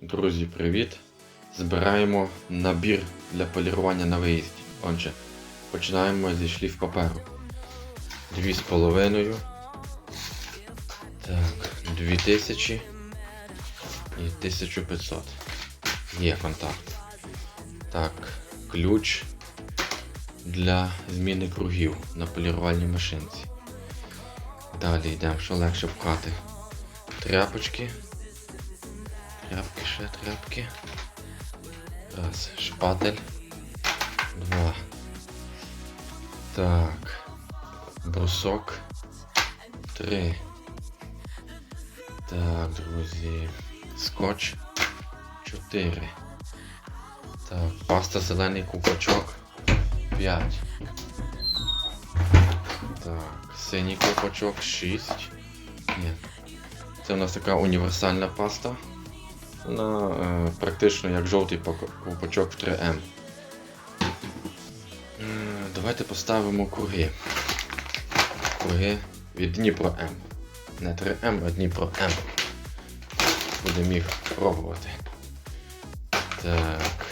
Друзі, привіт! Збираємо набір для полірування на виїзді. Отже, починаємо зі шліф паперу. Дві з половиною. Так, 2000 і 1500. Є контакт. Так, ключ для зміни кругів на полірувальній машинці. Далі йдемо, що легше пхати. Тряпочки. Тряпки, ще тряпки. Раз, шпатель. Два. Так. Брусок. Три. Так, друзі. Скотч. Чотири. Так, паста зелений купачок. П'ять. Так, синій купачок 6. Ні. Це у нас така універсальна паста. Вона е, практично як жовтий ковпачок в 3М. Е, давайте поставимо круги. Круги від Дніпро М. Не 3М, а Дніпро М. Будемо їх пробувати. Так.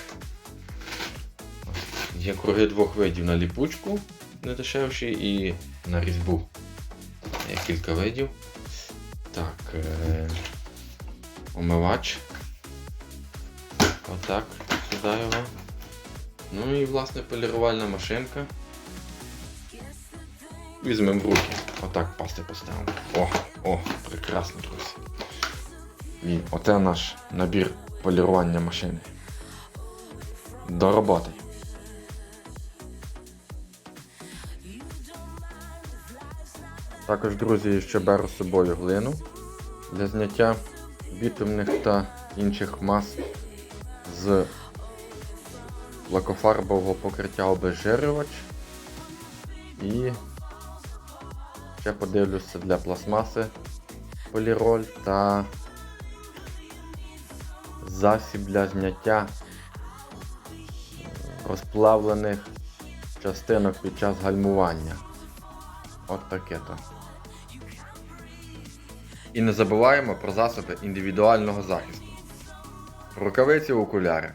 Є круги двох видів на ліпучку, не дешевші, і на різьбу. Є кілька видів. Так. Е- омивач. Отак, сюди його. Ну і власне полірувальна машинка. Візьмемо в руки. Отак пасти поставимо. О, о, прекрасно, друзі. І оце наш набір полірування машини. До роботи. Також, друзі, ще беру з собою глину для зняття бітумних та інших мас з лакофарбового покриття обезжирювач. І ще подивлюся для пластмаси поліроль та засіб для зняття розплавлених частинок під час гальмування. От таке то. І не забуваємо про засоби індивідуального захисту. Рукавиці окуляри.